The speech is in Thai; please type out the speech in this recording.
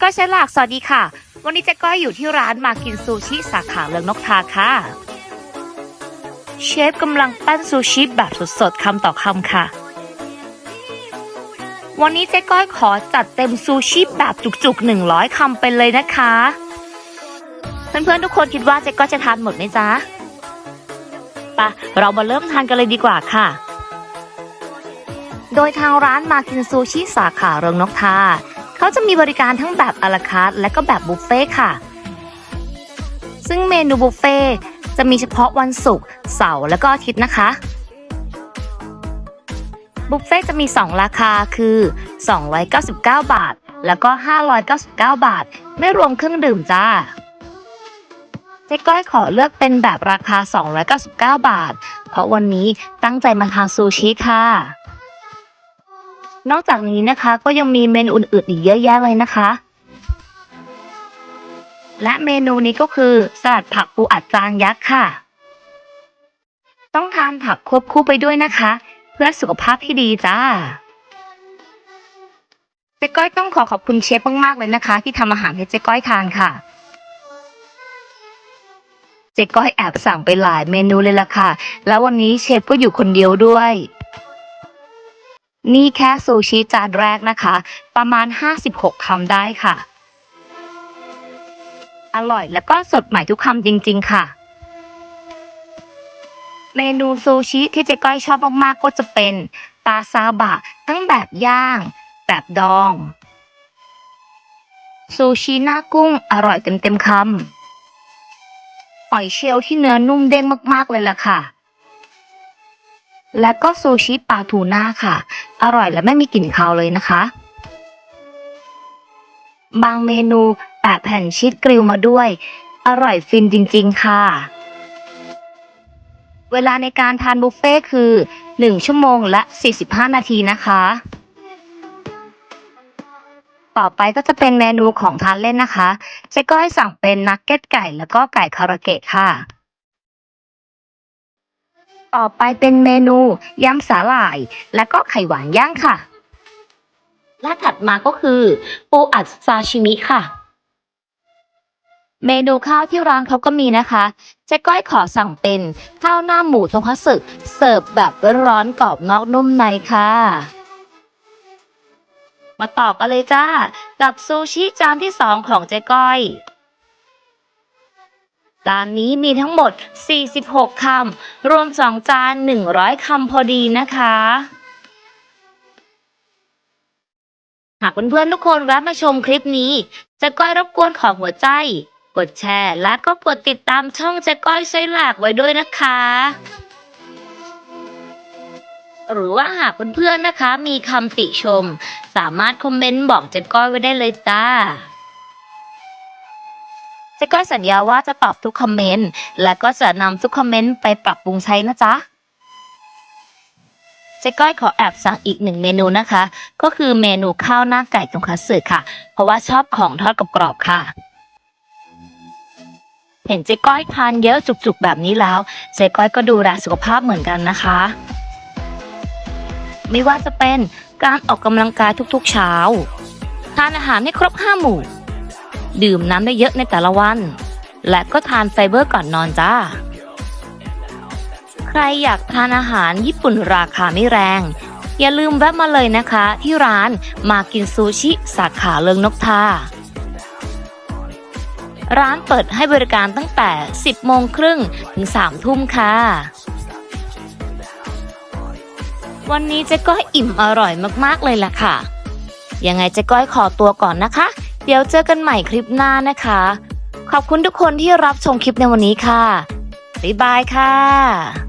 ก้อยใช้หลักสวัสดีค่ะ วันนี้เจ๊ก้อยอยู่ที่ร้านมากินซูชิสาขาเลืองนกทาค่ะ เชฟกำลังปั้นซูชิแบบสดๆคำต่อคำค่ะ วันนี้เจ๊ก้อยขอจัดเต็มซูชิแบบจุกๆ100คำไปเลยนะคะ เพื่อนๆทุกคนคิดว่าเจ๊ก้อยจะทานหมดไหมจ๊ะปะเรามาเริ่มทานกันเลยดีกว่าค่ะ โดยทางร้านมากินซูชิสาขาเรืองนกทา เขาจะมีบริการทั้งแบบอาราคาร์ทและก็แบบบุฟเฟ่ต์ค่ะ ซึ่งเมนูบุฟเฟ่ต์จะมีเฉพาะวันศุกร์เสาร์และก็อาทิตย์นะคะ บุฟเฟ่ต์จะมี 2 ราคาคือ 299 บาท แล้วก็ 599 บาท ไม่รวมเครื่องดื่มจ้าเจ๊ก้อยขอเลือกเป็นแบบราคา 299 บาท เพราะวันนี้ตั้งใจมาทานซูชิค่ะ นอกจากนี้นะคะก็ยังมีเมนูอื่นๆอีกเยอะแยะเลยนะคะ และเมนูนี้ก็คือสลัดผักปูอัดจานยักษ์ค่ะ ต้องทานผักควบคู่ไปด้วยนะคะ เพื่อสุขภาพที่ดีจ้าเจ๊ก้อยต้องขอขอบคุณเชฟมากๆเลยนะคะ ที่ทำอาหารให้เจ๊ก้อยทานค่ะ เจ๊ก้อยแอบสั่งไปหลายเมนูเลยล่ะค่ะ แล้ววันนี้เชฟก็อยู่คนเดียวด้วย นี่แค่ซูชิจานแรกนะคะ ประมาณ 56 คำได้ค่ะ อร่อยแล้วก็สดใหม่ทุกคำจริง ๆ ค่ะ เมนูซูชิที่เจ๊ก้อยชอบมากๆก็จะเป็นปลาซาบะ ทั้งแบบย่าง แบบดอง ซูชิหน้ากุ้งอร่อยเต็มๆคำหอยเชลล์ที่เนื้อนุ่มเด้งมากๆเลยล่ะค่ะและก็ซูชิปลาทูน่าค่ะ อร่อยและไม่มีกลิ่นคาวเลยนะคะ บางเมนูแปะแผ่นชีสกริลมาด้วย อร่อยฟินจริง ๆ ค่ะ เวลาในการทานบุฟเฟ่คือ 1 ชั่วโมงและ 45 นาทีนะคะ ต่อไปก็จะเป็นเมนูของทานเล่นนะคะเจ๊ก็ให้สั่งเป็นนักเก็ตไก่แล้วก็ไก่คาราเกะค่ะ ต่อไปเป็นเมนูยำสาหร่าย และก็ไข่หวานย่างค่ะ และถัดมาก็คือปูอัดซาชิมิค่ะ เมนูข้าวที่ร้านเขาก็มีนะคะเจ๊ก้อยขอสั่งเป็นข้าวหน้าหมูทงคัตสึเสิร์ฟแบบร้อนๆกรอบนอกนุ่มในค่ะ มาต่อกันเลยจ้า กับซูชิจานที่สองของเจ๊ก้อย จานนี้มีทั้งหมด 46 คำ รวม 2 จาน 100 คำพอดีนะคะ หากเพื่อนๆทุกคนแวะมาชมคลิปนี้จะก้อยรบกวนขอหัวใจ กดแชร์ และก็กดติดตามช่องเจะก้อยไส้หลากไว้ด้วยนะคะ หรือว่าหากเพื่อนๆนะคะ มีคำติชม สามารถคอมเมนต์บอกเจ๊ก้อยไว้ได้เลยจ้า เจ๊ก้อยสัญญาว่าจะตอบทุกคอมเมนต์ และก็จะนำทุกคอมเมนต์ไปปรับปรุงใช้นะจ๊ะเจ๊ก้อยขอแอบสั่งอีกหนึ่งเมนูนะคะ ก็คือเมนูข้าวหน้าไก่ตรงคัตสึค่ะ เพราะว่าชอบของทอดกรอบๆค่ะ เห็นเจ๊ก้อยทานเยอะจุกๆแบบนี้แล้วเจ๊ก้อยก็ดูแลสุขภาพเหมือนกันนะคะ ไม่ว่าจะเป็นการออกกำลังกายทุกๆเช้าทานอาหารให้ครบห้าหมู่ ดื่มน้ำได้เยอะในแต่ละวัน และก็ทานไฟเบอร์ก่อนนอนจ้า ใครอยากทานอาหารญี่ปุ่นราคาไม่แรง อย่าลืมแวะมาเลยนะคะ ที่ร้านมากินซูชิสาขาเลิงนกทาร้านเปิดให้บริการตั้งแต่ 10 โมงครึ่งถึง 3 ทุ่มค่ะ วันนี้เจ๊ก้อยอิ่มอร่อยมากๆเลยล่ะค่ะ ยังไงเจ๊ก้อยขอตัวก่อนนะคะ เดี๋ยวเจอกันใหม่คลิปหน้านะคะ ขอบคุณทุกคนที่รับชมคลิปในวันนี้ค่ะ บ๊ายบายค่ะ